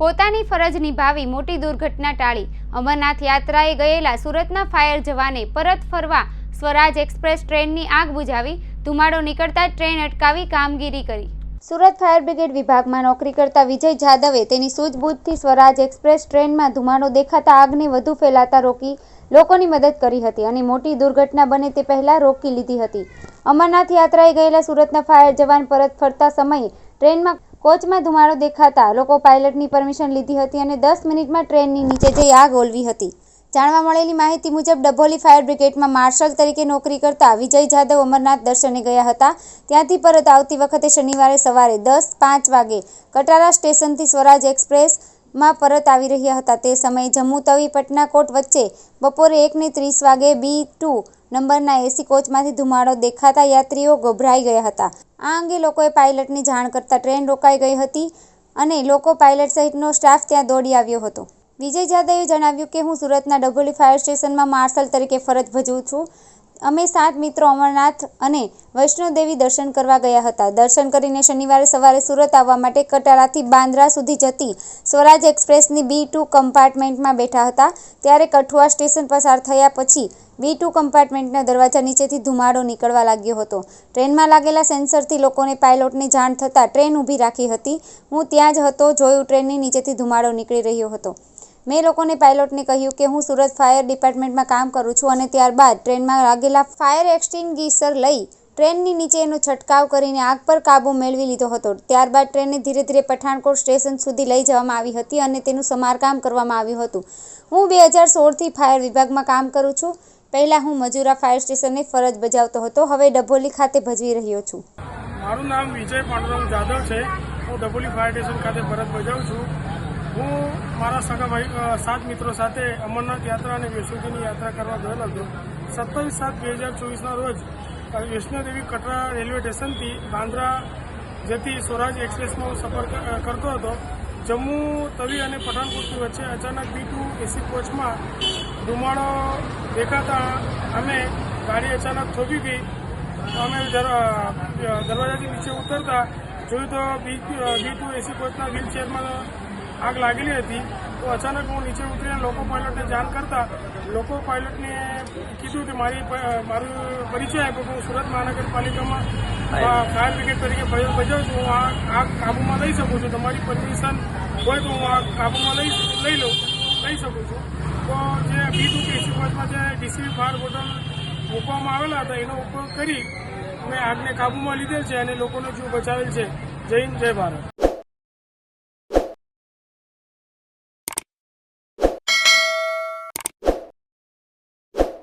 પોતાની ફરજ નિભાવી મોટી દુર્ઘટના ટાળી. અમરનાથ યાત્રાએ ગયેલા સુરતના ફાયર જવાને પરત ફરવા સ્વરાજ એક્સપ્રેસ ટ્રેનની આગ બુઝાવી ધુમાડો નીકળતા ટ્રેન અટકાવી કામગીરી કરી. સુરત ફાયર બ્રિગેડ વિભાગમાં નોકરી કરતા વિજય જાદવે તેની સૂઝબૂછથી સ્વરાજ એક્સપ્રેસ ટ્રેનમાં ધુમાડો દેખાતા આગને વધુ ફેલાતા રોકી લોકોની મદદ કરી હતી અને મોટી દુર્ઘટના બને તે પહેલાં રોકી લીધી હતી. અમરનાથ યાત્રાએ ગયેલા સુરતના ફાયર જવાન પરત ફરતા સમયે ટ્રેનમાં કોચમાં ધુમાડો દેખાતા લોકો પાયલટની પરમિશન લીધી હતી અને દસ મિનિટમાં ટ્રેનની નીચે જઈ આગ ઓલવી હતી. જાણવા મળેલી માહિતી મુજબ, ડભોલી ફાયર બ્રિગેડમાં માર્શલ તરીકે નોકરી કરતા વિજય જાદવ અમરનાથ દર્શને ગયા હતા. ત્યાંથી પરત આવતી વખતે શનિવારે સવારે દસ પાંચ વાગે કટારા સ્ટેશનથી સ્વરાજ એક્સપ્રેસમાં પરત આવી રહ્યા હતા. તે સમયે જમ્મુ તવી પટનાકોટ વચ્ચે બપોરે એકને ત્રીસ વાગે બી ટુ નંબરના એસી કોચમાંથી ધુમાડો દેખાતા યાત્રીઓ ગભરાઈ ગયા હતા. આ અંગે લોકોએ પાયલટને જાણ કરતા ટ્રેન રોકાઈ ગઈ હતી અને લોકો પાયલટ સહિતનો સ્ટાફ ત્યાં દોડી આવ્યો હતો. વિજય જાદવે જણાવ્યું કે, હું સુરતના ડભોલી ફાયર સ્ટેશનમાં માર્શલ તરીકે ફરજ ભજવું છું. અમે સાત મિત્રો અમરનાથ અને વૈષ્ણોદેવી દર્શન કરવા ગયા હતા. દર્શન કરીને શનિવારે સવારે સુરત આવવા માટે કટારાથી બાંદ્રા સુધી જતી સ્વરાજ એક્સપ્રેસની બી ટુ કમ્પાર્ટમેન્ટમાં બેઠા હતા. ત્યારે કઠુઆ સ્ટેશન પસાર થયા પછી બી ટુ કમ્પાર્ટમેન્ટના દરવાજા નીચેથી ધુમાડો નીકળવા લાગ્યો હતો. ટ્રેનમાં લાગેલા સેન્સરથી લોકોને પાયલોટને જાણ થતાં ટ્રેન ઊભી રાખી હતી. હું ત્યાં જ હતો, જોયું ટ્રેનની નીચેથી ધુમાડો નીકળી રહ્યો હતો. મેં લોકોને પાયલોટને કહ્યું કે હું સુરત ફાયર ડિપાર્ટમેન્ટમાં કામ કરું છું અને ત્યારબાદ ટ્રેનમાં લાગેલા ફાયર એક્સટિંગ્વિશર લઈ ટ્રેનની નીચે એનો છંટકાવ કરીને આગ પર કાબૂ મેળવી લીધો હતો. ત્યારબાદ ટ્રેનને ધીરે ધીરે પઠાણકોટ સ્ટેશન સુધી લઈ જવામાં આવી હતી અને તેનું સમારકામ કરવામાં આવ્યું હતું. હું બે હજાર સોળથી ફાયર વિભાગમાં કામ કરું છું. પહેલાં હું મજૂરા ફાયર સ્ટેશને ફરજ બજાવતો હતો. હવે ડભોલી ખાતે ભજવી રહ્યો છું. મારું નામ વિજય પાંડુરામ જાદવ છે. હું ડભોલી ફાયર સ્ટેશન ખાતે ફરજ બજાવું છું. હું મારા સગા સાત મિત્રો સાથે અમરનાથ યાત્રા અને વૈષ્ણોદેવીની યાત્રા કરવા ગયેલો હતો. સત્તાવીસ સાત બે હજાર ચોવીસના રોજ વૈષ્ણોદેવી કટરા રેલવે સ્ટેશનથી બાંદ્રા જતી સ્વરાજ એક્સપ્રેસમાં સફર કરતો હતો. જમ્મુ તવી અને પઠાણકોટની વચ્ચે અચાનક બી ટુ એસી કોચમાં ધુમાડો દેખાતા અમે ગાડી અચાનક થોભી ગઈ. અમે દર- દરવાજાથી નીચે ઉતરતા જોયું તો બી બી ટુ એસી કોચના વ્હીલચેરમાં આગ લાગેલી હતી તો અચાનક હું નીચે ઉતરીને લોકો પાયલટને જાણ કરતા લોકો પાયલટને કીધું કે મારી મારું પરિચય આપ્યો કે હું સુરત મહાનગરપાલિકામાં ફાયર બ્રિગેડ તરીકે ફરજ છું. હું આ આગ કાબૂમાં લઈ શકું છું. તમારી પરમિશન હોય તો હું આ કાબૂમાં લઈ લઈ લઉં, લઈ શકું છું. તો જે બી ટુ કેસી બસમાં જે ડીસી ફાયર બોટલ મૂકવામાં આવેલા હતા, એનો ઉપયોગ કરી અમે આગને કાબૂમાં લીધેલ છે અને લોકોનો જીવ બચાવેલ છે. જય હિન્દ, જય ભારત.